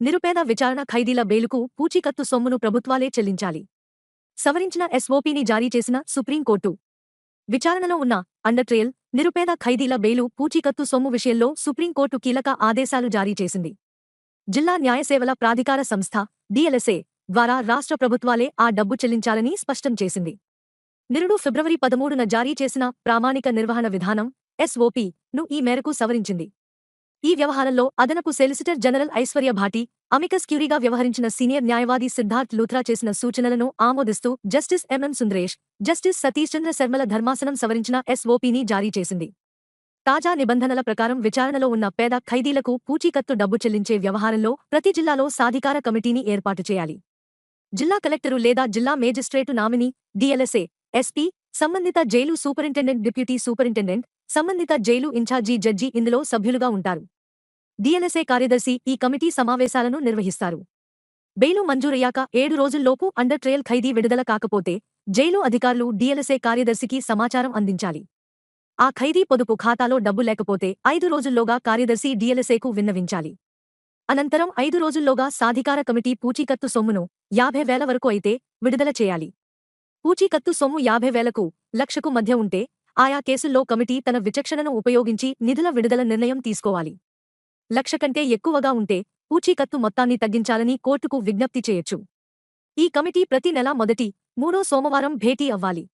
నిరుపేద విచారణ ఖైదీల బెయిలుకు పూచీకత్తు సొమ్మును ప్రభుత్వాలే చెల్లించాలి. సవరించిన ఎస్ఓపీని జారీ చేసిన సుప్రీంకోర్టు. విచారణలో ఉన్న అండర్ ట్రయల్ నిరుపేద ఖైదీల బెయిలు పూచీకత్తు సొమ్ము విషయంలో సుప్రీంకోర్టు కీలక ఆదేశాలు జారీ చేసింది. జిల్లా న్యాయసేవల ప్రాధికార సంస్థ డిఎల్ఎస్ఏ ద్వారా రాష్ట్ర ప్రభుత్వాలే ఆ డబ్బు చెల్లించాలని స్పష్టం చేసింది. నిరుడు ఫిబ్రవరి పదమూడున జారీ చేసిన ప్రామాణిక నిర్వహణ విధానం ఎస్ఓపి ను ఈ మేరకు సవరించింది. ఈ వ్యవహారంలో అదనపు solicitor general Aishwarya Bhati amicus క్యూరీగా వ్యవహరించిన సీనియర్ న్యాయవాది సిద్ధార్థ్ లూథ్రా చేసిన సూచనలను ఆమోదిస్తూ justice MM Sundaresh justice Satish చంద్ర శర్మల ధర్మాసనం సవరించిన ఎస్ఓపిని జారీ చేసింది. తాజా నిబంధనల ప్రకారం విచారణలో ఉన్న పేద ఖైదీలకు పూచీకత్తు డబ్బు చెల్లించే వ్యవహారంలో ప్రతి జిల్లాలో సాధికార కమిటీని ఏర్పాటు చేయాలి. జిల్లా కలెక్టరు లేదా జిల్లా మేజిస్ట్రేటు నామినీ డిఎల్ఎస్ఏ ఎస్పీ సంబంధిత జైలు సూపరింటెండెంట్ డిప్యూటీ సూపరింటెండెంట్ సంబంధిత జైలు ఇన్ఛార్జీ జడ్జి ఇందులో సభ్యులుగా ఉంటారు. డిఎల్ఎస్ఏ కార్యదర్శి ఈ కమిటీ సమావేశాలను నిర్వహిస్తారు. బెయిలు మంజూరయ్యాక ఏడు రోజుల్లోపు అండర్ ట్రయల్ ఖైదీ విడుదల కాకపోతే జైలు అధికారులు డిఎల్ఎస్ఏ కార్యదర్శికి సమాచారం అందించాలి. ఆ ఖైదీ పొదుపు ఖాతాలో డబ్బు లేకపోతే ఐదు రోజుల్లోగా కార్యదర్శి డిఎల్ఎస్ఏకు విన్నవించాలి. అనంతరం ఐదు రోజుల్లోగా సాధికార కమిటీ పూచీకత్తు సొమ్మును యాభై వేల వరకు అయితే విడుదల చేయాలి. పూచీకత్తు సొమ్ము యాభై వేలకు లక్షకు మధ్య ఉంటే ఆయా కేసుల్లో కమిటీ తన విచక్షణను ఉపయోగించి నిధుల విడుదల నిర్ణయం తీసుకోవాలి. లక్ష కంటే ఎక్కువగా ఉంటే పూచీకత్తు మొత్తాన్ని తగ్గించాలని కోర్టుకు విజ్ఞప్తి చేయొచ్చు. ఈ కమిటీ ప్రతి నెలా మొదటి మూడో సోమవారం భేటీ అవ్వాలి.